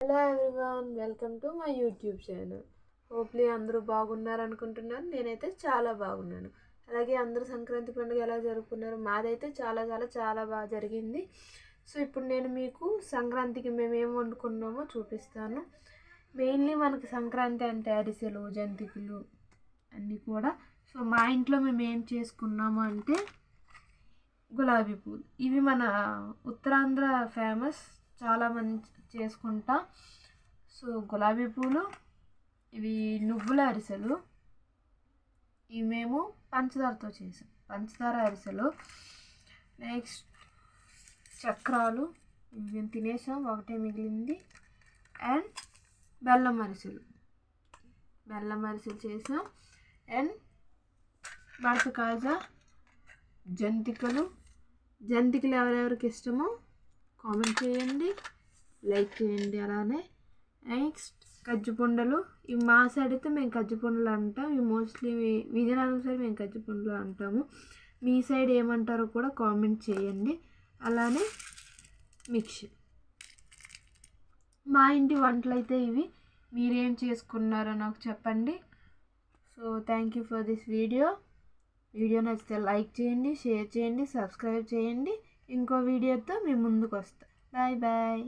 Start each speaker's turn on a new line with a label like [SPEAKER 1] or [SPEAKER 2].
[SPEAKER 1] Hello everyone welcome to my YouTube channel. Hopefully అందరూ బాగున్నారు అనుకుంటున్నాను నేనైతే చాలా బాగున్నాను. అలాగే అందరూ సంక్రాంతి పండుగ ఎలా జరుపుకున్నారు? మాదైతే చాలా చాలా చాలా బాగా జరిగింది. సో ఇప్పుడు నేను మీకు సంక్రాంతికి మేము ఏం వండుకున్నామో చూపిస్తాను. మెయిన్లీ మనకి సంక్రాంతి అంటే అరిసెలు జంతికలు అన్నీ కూడా. సో మా ఇంట్లో మేము ఏం చేసుకున్నాము అంటే గులాబీ పూలు. ఇవి మన ఉత్తరాంధ్ర ఫేమస్ చాలా మంచి చేసుకుంటా. సో గులాబీ పూలు ఇవి నువ్వుల అరిసెలు. ఇవి మేము పంచదారతో చేసాం. పంచదార అరిసెలు. నెక్స్ట్ చక్రాలు. ఇవి మేము తినేసాం. ఒకటే మిగిలింది. అండ్ బెల్లం అరిసెలు. బెల్లం అరిసెలు చేసాం. అండ్ బడత కాజా జంతికలు. జంతికలు ఎవరెవరికి ఇష్టమో కామెంట్ చేయండి లైక్ చేయండి అలానే. నెక్స్ట్ కజ్జిపుండలు. ఇవి మా సైడ్ అయితే మేము కజ్జిపుండలు అంటాం. ఇవి మోస్ట్లీ విజయనగరం సైడ్ మేము కజ్జిపుండలు అంటాము. మీ సైడ్ ఏమంటారో కూడా కామెంట్ చేయండి. అలానే మిక్సీ మా ఇంటి వంటలు అయితే ఇవి. మీరేం చేసుకున్నారో నాకు చెప్పండి. So thank you for this video video నచ్చితే లైక్ చేయండి షేర్ చేయండి సబ్స్క్రైబ్ చేయండి. ఇంకో వీడియోతో మీ ముందుకు వస్తాను బాయ్ బాయ్.